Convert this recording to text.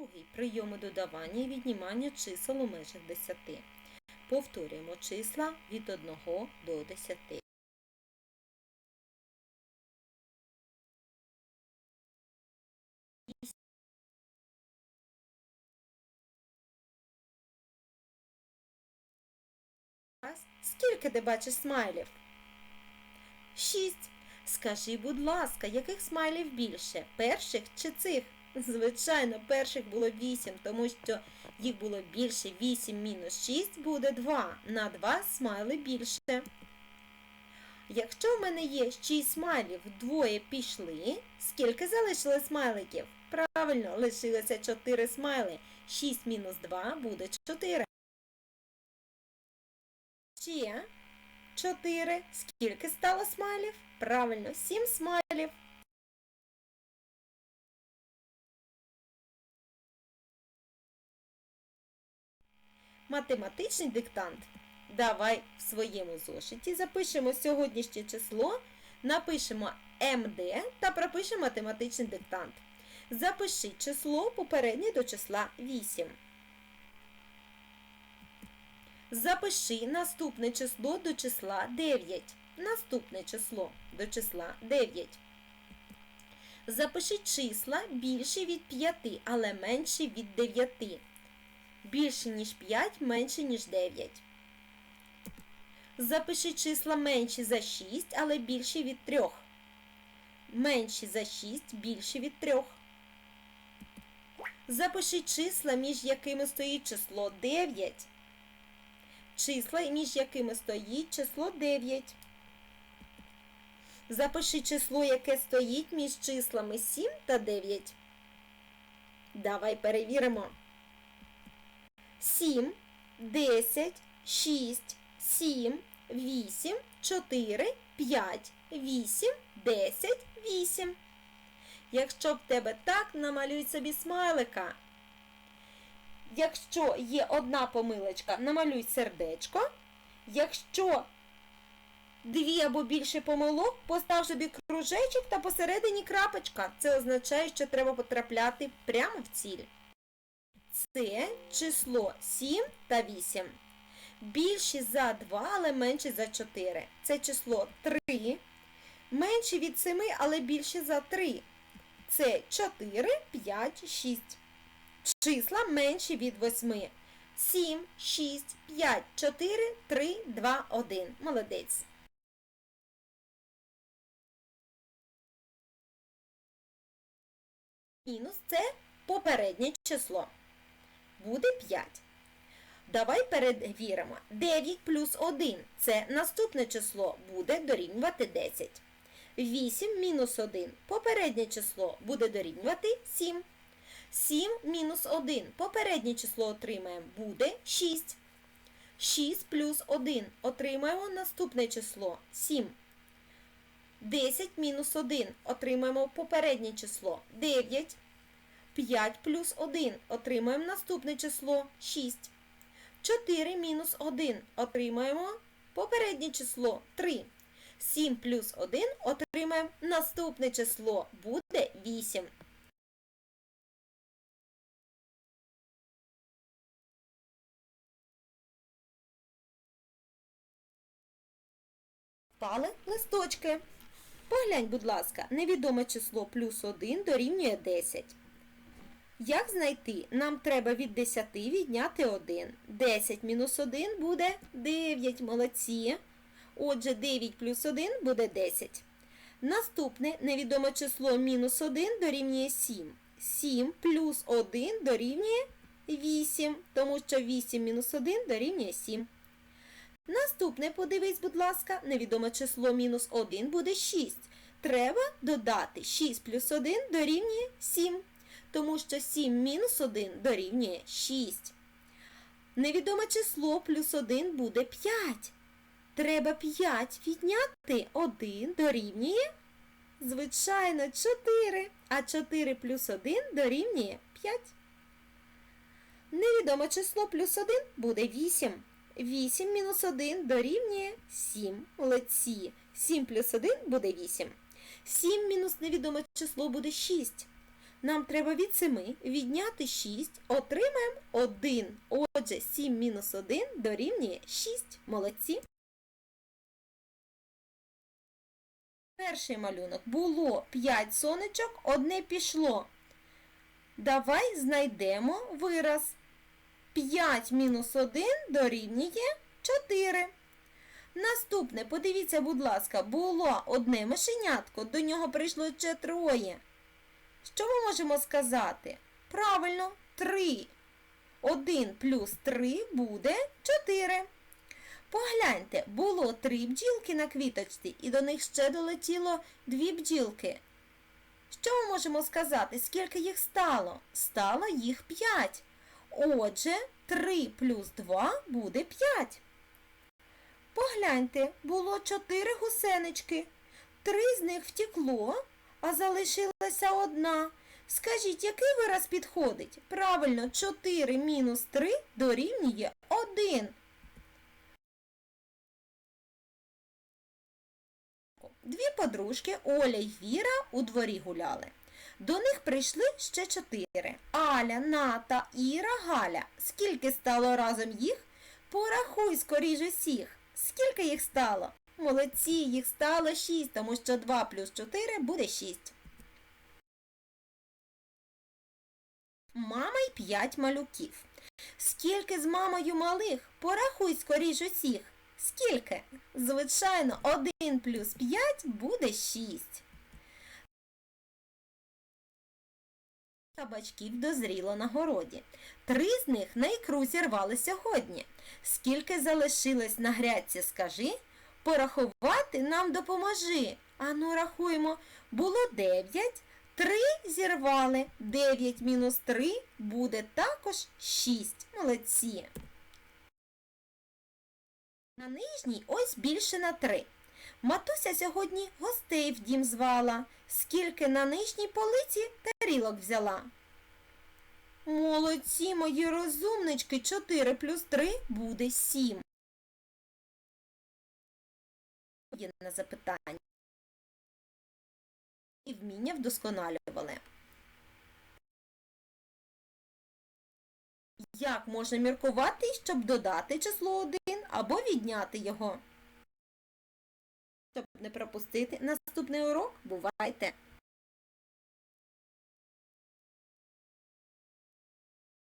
Другий прийоми додавання і віднімання чисел у межах 10. Повторюємо числа від 1 до 10. Скільки ти бачиш смайлів? Шість. Скажи, будь ласка, яких смайлів більше? Перших чи цих? Звичайно, перших було вісім, тому що їх було більше. Вісім мінус шість буде два. На два смайли більше. Якщо в мене є шість смайлів, двоє пішли, скільки залишилось смайликів? Правильно, лишилося чотири смайли. Шість мінус два буде чотири. Ще чотири. Скільки стало смайлів? Правильно, сім смайлів. Математичний диктант. Давай в своєму зошиті запишемо сьогоднішнє число, напишемо МД та пропишемо математичний диктант. Запиши число попереднє до числа 8. Запиши наступне число до числа 9. Наступне число до числа 9. Запиши числа більше від 5, але менше від 9. Більше, ніж 5, менше, ніж 9. Запиши числа менші за 6, але більше від 3. Менші за 6, більше від 3. Запиши числа, між якими стоїть число 9 числа, між якими стоїть число 9. Запиши число, яке стоїть між числами 7 та 9. Давай перевіримо. 7, 10, 6, 7, 8, 4, 5, 8, 10, 8. Якщо в тебе так, намалюй собі смайлика. Якщо є одна помилочка, намалюй сердечко. Якщо дві або більше помилок, постав собі кружечок та посередині крапочка. Це означає, що треба потрапляти прямо в ціль. Це число 7 та 8. Більше за 2, але менше за 4. Це число 3. Менше від 7, але більше за 3. Це 4, 5, 6. Числа менші від 8. 7, 6, 5, 4, 3, 2, 1. Молодець. Мінус це попереднє число. Буде 5. Давай перевіримо. 9 плюс 1 це наступне число буде дорівнювати 10. 8 мінус 1 попереднє число буде дорівнювати 7. 7 мінус 1. Попереднє число отримаємо буде 6. 6 плюс 1 отримаємо наступне число 7. 10 мінус 1 отримаємо попереднє число 9. 5 плюс 1 отримаємо наступне число 6. 4 мінус 1 отримаємо попереднє число 3. 7 плюс 1 отримаємо наступне число буде 8. Пали листочки. Поглянь, будь ласка, невідоме число плюс 1 дорівнює 10. Як знайти? Нам треба від 10 відняти 1. 10 мінус 1 буде 9. Молодці. Отже, 9 плюс 1 буде 10. Наступне невідоме число мінус 1 дорівнює 7. 7 плюс 1 дорівнює 8, тому що 8 мінус 1 дорівнює 7. Наступне, подивись, будь ласка, невідоме число мінус 1 буде 6. Треба додати 6 плюс 1 дорівнює 7, тому що 7 мінус 1 дорівнює 6. Невідоме число плюс 1 буде 5. Треба 5 відняти 1 дорівнює, звичайно, 4. А 4 плюс 1 дорівнює 5. Невідоме число плюс 1 буде 8. 8 мінус 1 дорівнює 7. Молодці. 7 плюс 1 буде 8. 7 мінус невідоме число буде 6. Нам треба від 7 відняти 6, отримаємо 1. Отже, 7 мінус 1 дорівнює 6. Молодці. Перший малюнок було 5 сонечок, одне пішло. Давай знайдемо вираз. 5 мінус 1 дорівнює 4. Наступне, подивіться, будь ласка, було одне мишенятко, до нього прийшло ще троє. Що ми можемо сказати? Правильно, 3. 1 плюс 3 буде 4. Погляньте, було три бджілки на квіточці, і до них ще долетіло дві бджілки. Що ми можемо сказати? Скільки їх стало? Стало їх 5. Отже, 3 плюс 2 буде 5. Погляньте, було 4 гусенички. Три з них втекло, а залишилася одна. Скажіть, який вираз підходить? Правильно, 4 мінус 3 дорівнює 1. Дві подружки Оля й Віра у дворі гуляли. До них прийшли ще чотири. Аля, Ната, Іра, Галя. Скільки стало разом їх? Порахуй скоріш усіх. Скільки їх стало? Молодці, їх стало шість, тому що 2 плюс 4 буде 6. Мама й п'ять малюків. Скільки з мамою малих? Порахуй скоріш усіх. Скільки? Звичайно, 1 плюс 5 буде 6. Кабачків дозріло на городі. Три з них на ікру зірвали сьогодні. Скільки залишилось на грядці, скажи? Порахувати нам допоможи. Ану, рахуємо. Було 9, 3 зірвали. 9 мінус 3 буде також 6. Молодці. На нижній ось більше на 3. Матуся сьогодні гостей в дім звала. Скільки на нижній полиці тарілок взяла. Молодці, мої розумнички, 4 плюс 3 буде 7. Є на запитання. І вміння вдосконалювали. Як можна міркувати, щоб додати число 1 або відняти його? Щоб не пропустити наступний урок, бувайте!